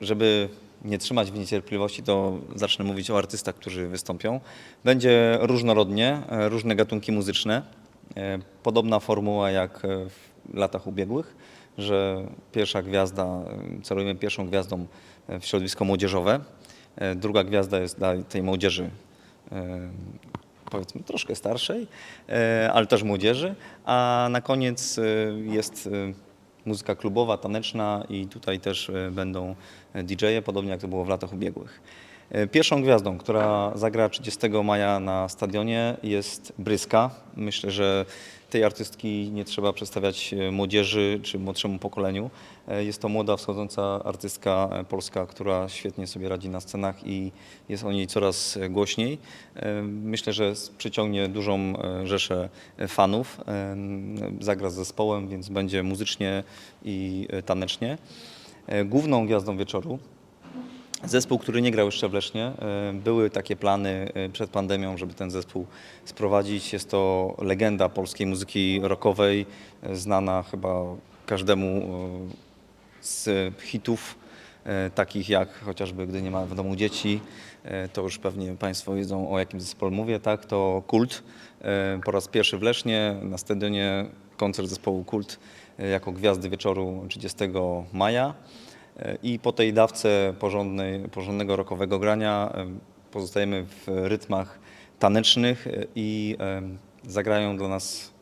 żeby nie trzymać w niecierpliwości, to zacznę mówić o artystach, którzy wystąpią. Będzie różnorodnie, e, różne gatunki muzyczne. E, Podobna formuła jak e, w latach ubiegłych, że pierwsza gwiazda, celujemy pierwszą gwiazdą w środowisko młodzieżowe. Druga gwiazda jest dla tej młodzieży powiedzmy troszkę starszej, ale też młodzieży, a na koniec jest muzyka klubowa, taneczna i tutaj też e, będą DJ-e, podobnie jak to było w latach ubiegłych. E, Pierwszą gwiazdą, która zagra 30 maja na stadionie jest Bryska. Myślę, że tej artystki nie trzeba przedstawiać e, młodzieży czy młodszemu pokoleniu. E, Jest to młoda, wschodząca artystka polska, która świetnie sobie radzi na scenach i jest o niej coraz głośniej. Myślę, że przyciągnie dużą rzeszę fanów. Zagra z zespołem, więc będzie muzycznie i tanecznie. Główną gwiazdą wieczoru Zespół, który nie grał jeszcze w Lesznie. e, Były takie plany e, przed pandemią, żeby ten zespół sprowadzić. Jest to legenda polskiej muzyki rockowej, e, znana chyba każdemu z hitów, takich jak chociażby Gdy nie ma w domu dzieci. To już pewnie Państwo wiedzą o jakim zespole mówię, tak? To Kult. Po raz pierwszy w Lesznie na stadionie koncert zespołu Kult jako gwiazdy wieczoru 30 maja. E, I po tej dawce porządnej, porządnego rockowego grania e, pozostajemy w rytmach tanecznych e, i zagrają dla nas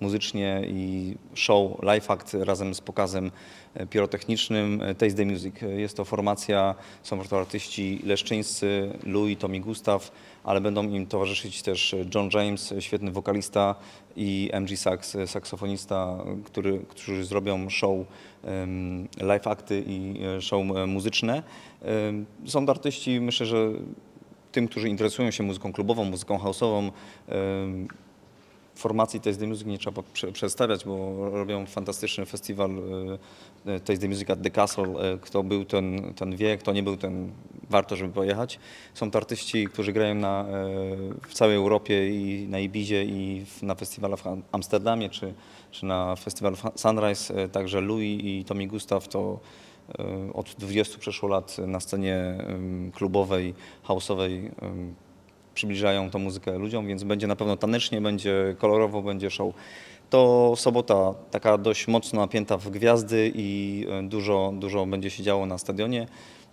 muzycznie i show Live Act razem z pokazem e, pirotechnicznym e, Taste the Music. E, Jest to formacja, są to artyści leszczyńscy, Louis, Tommy Gustaw, ale będą im towarzyszyć też John James, świetny wokalista i MG Sax, saksofonista, który, którzy zrobią show live akty i show muzyczne. Są to artyści, myślę, że tym, którzy interesują się muzyką klubową, muzyką house'ową, formacji Taste the Music nie trzeba prze- przedstawiać, bo robią fantastyczny festiwal e, e, Taste the Music at the Castle. E, Kto był, ten, ten wie, kto nie był, ten warto, żeby pojechać. Są to artyści, którzy grają na, w całej Europie i na Ibizie i na festiwalach w Am- Amsterdamie czy, czy na festiwalu Sunrise. Także Louis i Tommy Gustav to od 20 przeszło lat na scenie klubowej, house'owej przybliżają tą muzykę ludziom, więc będzie na pewno tanecznie, będzie kolorowo, będzie show. To sobota taka dość mocno napięta w gwiazdy i e, dużo, dużo będzie się działo na stadionie.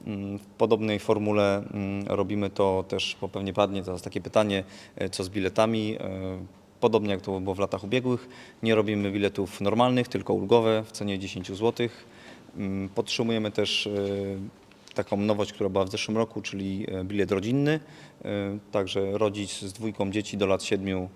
Mm, W podobnej formule mm, robimy to też, bo pewnie padnie teraz takie pytanie, e, co z biletami. E, Podobnie jak to było w latach ubiegłych, nie robimy biletów normalnych, tylko ulgowe w cenie 10 zł. Mm, Podtrzymujemy też taką nowość, która była w zeszłym roku, czyli e, bilet rodzinny. E, Także rodzic z dwójką dzieci do lat 7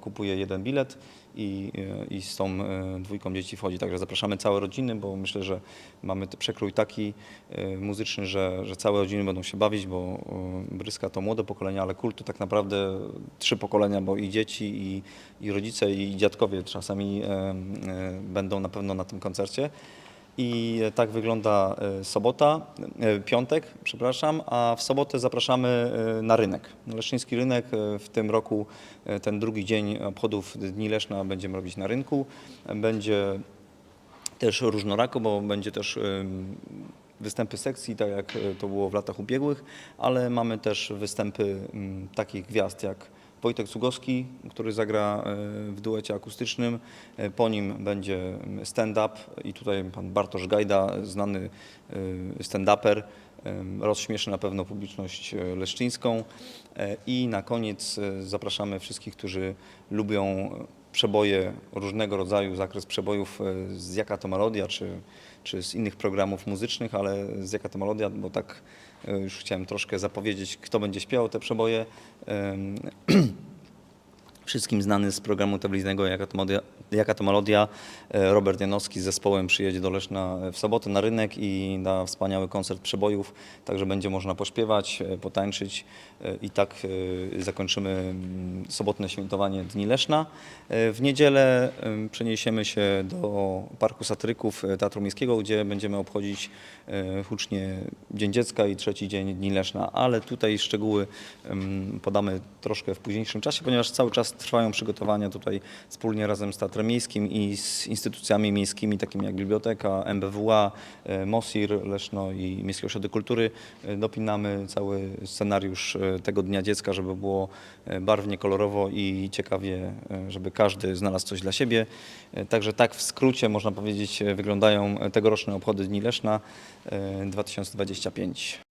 kupuje jeden bilet i, e, i z tą e, dwójką dzieci wchodzi. Także zapraszamy całe rodziny, bo myślę, że mamy przekrój taki e, muzyczny, że, że całe rodziny będą się bawić, bo e, Bryska to młode pokolenie, ale kultu tak naprawdę trzy pokolenia, bo i dzieci, i, i rodzice, i dziadkowie czasami e, e, będą na pewno na tym koncercie. I tak wygląda e, sobota, e, piątek, przepraszam, a w sobotę zapraszamy e, na rynek. Leszczyński rynek w tym roku, ten drugi dzień obchodów Dni Leszna będziemy robić na rynku. Będzie też różnorako, bo będzie też występy sekcji, tak jak to było w latach ubiegłych, ale mamy też występy takich gwiazd jak Wojtek Cugowski, który zagra e, w duecie akustycznym. E, Po nim będzie stand-up i tutaj pan Bartosz Gajda, znany e, stand-uper, rozśmieszy na pewno publiczność leszczyńską. I na koniec zapraszamy wszystkich, którzy lubią przeboje różnego rodzaju, zakres przebojów e, z Jaka to Melodia, czy, czy z innych programów muzycznych, ale z Jaka to Melodia, bo tak e, już chciałem troszkę zapowiedzieć, kto będzie śpiewał te przeboje. Wszystkim znany z programu telewizyjnego Jaka to, Melodia, Jaka to Melodia, Robert Janowski z zespołem przyjedzie do Leszna w sobotę na rynek i da wspaniały koncert przebojów, także będzie można pośpiewać, e, potańczyć e, i tak e, zakończymy mm, sobotne świętowanie Dni Leszna. W niedzielę em, przeniesiemy się do Parku Satyryków e, Teatru Miejskiego, gdzie będziemy obchodzić hucznie Dzień Dziecka i trzeci dzień Dni Leszna, ale tutaj szczegóły podamy troszkę w późniejszym czasie, ponieważ cały czas trwają przygotowania tutaj wspólnie razem z Teatrem Miejskim i z instytucjami miejskimi, takimi jak Biblioteka, MBWA, e, MOSIR, Leszno i Miejskie Ośrodek Kultury. E, Dopinamy cały scenariusz e, tego Dnia Dziecka, żeby było barwnie, kolorowo i ciekawie, żeby każdy znalazł coś dla siebie. Także tak w skrócie można powiedzieć wyglądają tegoroczne obchody Dni Leszna e, 2025.